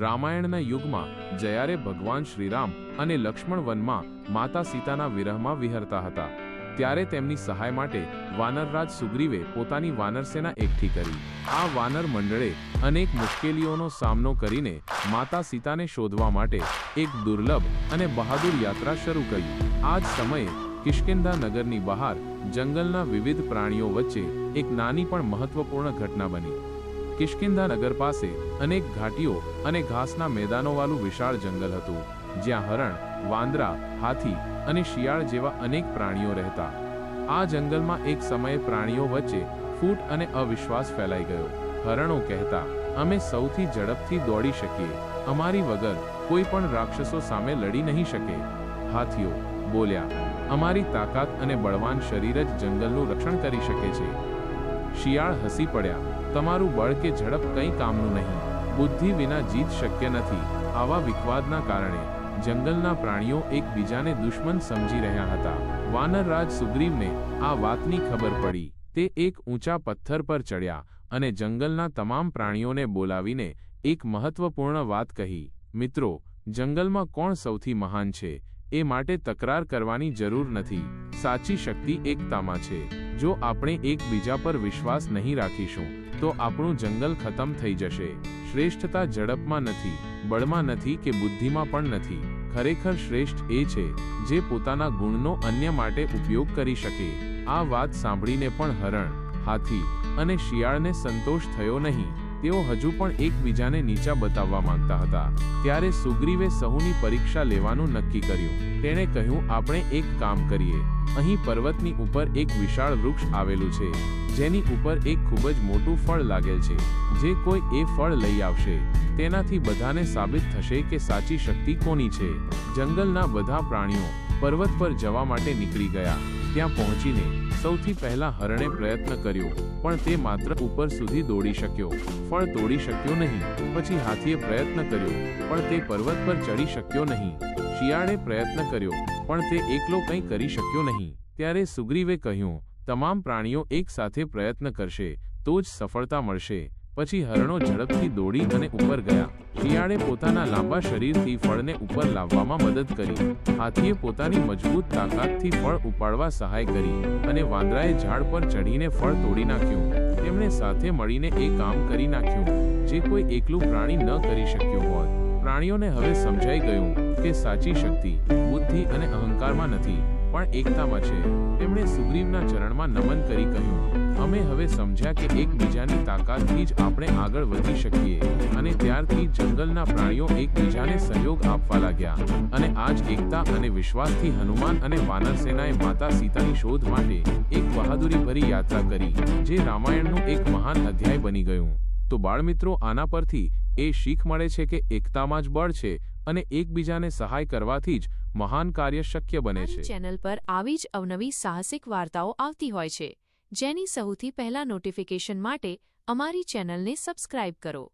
રામાયણના યુગમાં જયારે ભગવાન શ્રીરામ અને લક્ષ્મણ વનમાં માતા સીતાના વિરહમાં વિહરતા હતા, ત્યારે તેમની સહાય માટે વાનરરાજ સુગ્રીવે પોતાની વાનરસેના એકઠી કરી. આ વાનર મંડળે અનેક મુશ્કેલીઓનો સામનો કરીને માતા સીતાને શોધવા માટે એક દુર્લભ અને બહાદુર યાત્રા શરૂ કરી. આ જ સમયે કિષ્કિંધા નગરની બહાર જંગલના વિવિધ પ્રાણીઓ વચ્ચે એક નાની પણ મહત્વપૂર્ણ ઘટના બની. કિષ્કિંધા નગર પાસે અનેક ઘાટીઓ અને ઘાસના મેદાનોવાળું વિશાળ જંગલ હતું, જ્યાં હરણ, વાંદરા, હાથી અને શિયાળ જેવા અનેક પ્રાણીઓ રહેતા. આ જંગલમાં એક સમયે પ્રાણીઓ વચ્ચે ફૂટ અને અવિશ્વાસ ફેલાઈ ગયો. હરણો કહેતા, અમે સૌથી ઝડપથી દોડી શકીએ. અમારી વગર કોઈ પણ રાક્ષસો સામે લડી નહીં શકે. હાથીઓ બોલ્યા, અમારી તાકાત અને બળવાન શરીર જ જંગલનું રક્ષણ કરી શકે છે. શિયાળ હસી પડ્યા. તમારું બળ કે ઝડપ કંઈ કામનું નહીં. બુદ્ધિ વિના જીત શક્ય નથી. આવા વિખવાદના કારણે જંગલના પ્રાણીઓ એકબીજાને દુશ્મન સમજી રહ્યા હતા. વાનરરાજ સુગ્રીવને આ વાતની ખબર પડી. તે એક ઊંચા પથ્થર પર ચડ્યા અને જંગલના તમામ પ્રાણીઓને બોલાવીને એક મહત્વપૂર્ણ વાત કહી. મિત્રો, જંગલમાં કોણ સૌથી મહાન છે? એ માટે તકરાર કરવાની જરૂર નથી. સાચી શક્તિ એકતામાં છે. જો આપણે એકબીજા પર વિશ્વાસ નહીં રાખીશું, તો આપણું જંગલ ખતમ થઈ જશે. શ્રેષ્ઠતા ઝડપમાં નથી, બળમાં નથી કે બુદ્ધિમાં પણ નથી. ખરેખર શ્રેષ્ઠ એ છે, જે પોતાના ગુણનો અન્ય માટે ઉપયોગ કરી શકે. આ વાત સાંભળીને પણ હરણ, હાથી અને શિયાળને સંતોષ થયો નહીં. તેઓ હજુ પણ એકબીજાને નીચા બતાવવા માંગતા હતા. ત્યારે સુગ્રીવે સહુની પરીક્ષા લેવાનું નક્કી કર્યું. તેણે કહ્યું, આપણે એક કામ કરીએ. અહીં પર્વતની ઉપર એક વિશાળ વૃક્ષ આવેલું છે, જેની ઉપર એક ખૂબ જ મોટું ફળ લાગેલ છે, જે કોઈ એ ફળ લઈ આવશે. તેનાથી બધાને સાબિત થશે કે સાચી શક્તિ કોની છે. જંગલના બધા પ્રાણીઓ પર્વત પર જવા માટે નીકળી ગયા, ત્યાં પહોંચીને સૌથી પહેલા હરણે પ્રયત્ન કર્યો, પણ તે માત્ર ઉપર સુધી દોડી શક્યો. ફળ તોડી શક્યો નહીં, પછી હાથીએ પ્રયત્ન કર્યો, પણ તે પર્વત પર ચડી શક્યો નહીં. શિયાળે પ્રયત્ન કર્યો, પણ તે એકલો કંઈ કરી શક્યો નહીં. ત્યારે સુગ્રીવે કહ્યું, તમામ પ્રાણીઓ એક સાથે પ્રયત્ન કરશે, તો જ સફળતા મળશે. પછી હરણો ઝડપથી દોડી અને ઉપર ગયા. શિયાળે પોતાના લાંબા શરીરથી ફળને ઉપર લાવવામાં મદદ કરી. હાથીએ પોતાની મજબૂત તાકાતથી ફળ ઉપાડવા સહાય કરી અને વાંદરાએ ઝાડ પર ચઢીને ફળ તોડી નાખ્યું. તેમણે સાથે મળીને એ કામ કરી નાખ્યું, જે કોઈ એકલું પ્રાણી ન કરી શક્યું હોત. પ્રાણીઓને હવે સમજાઈ ગયું કે સાચી શક્તિ બુદ્ધિ અને અહંકારમાં નથી. પણ એકતામાં છે. તેમણે સુગ્રીવના ચરણમાં નમન કરી કહ્યું, અમે હવે સમજ્યા કે એકબીજાની તાકાતથી જ આપણે આગળ વધી શકીએ અને ત્યારથી જંગલના પ્રાણીઓ એકબીજાને સહયોગ આપવા લાગ્યા. અને આજ એકતા અને વિશ્વાસથી હનુમાન અને વાનર સેનાએ માતા સીતાની શોધ માટે એક બહાદુરીભરી યાત્રા કરી, જે રામાયણનું એક મહાન અધ્યાય બની ગયું. તો બાળમિત્રો, આના પરથી એ શીખ મળે છે કે એકતામાં જ બળ છે? અને એકબીજાને સહાય કરવાથી જ મહાન કાર્ય શક્ય બને છે. ચેનલ પર આવી જ અવનવી સાહસિક વાર્તાઓ આવતી હોય છે. જેની સૌથી પહેલા નોટિફિકેશન માટે અમારી ચેનલને સબસ્ક્રાઇબ કરો.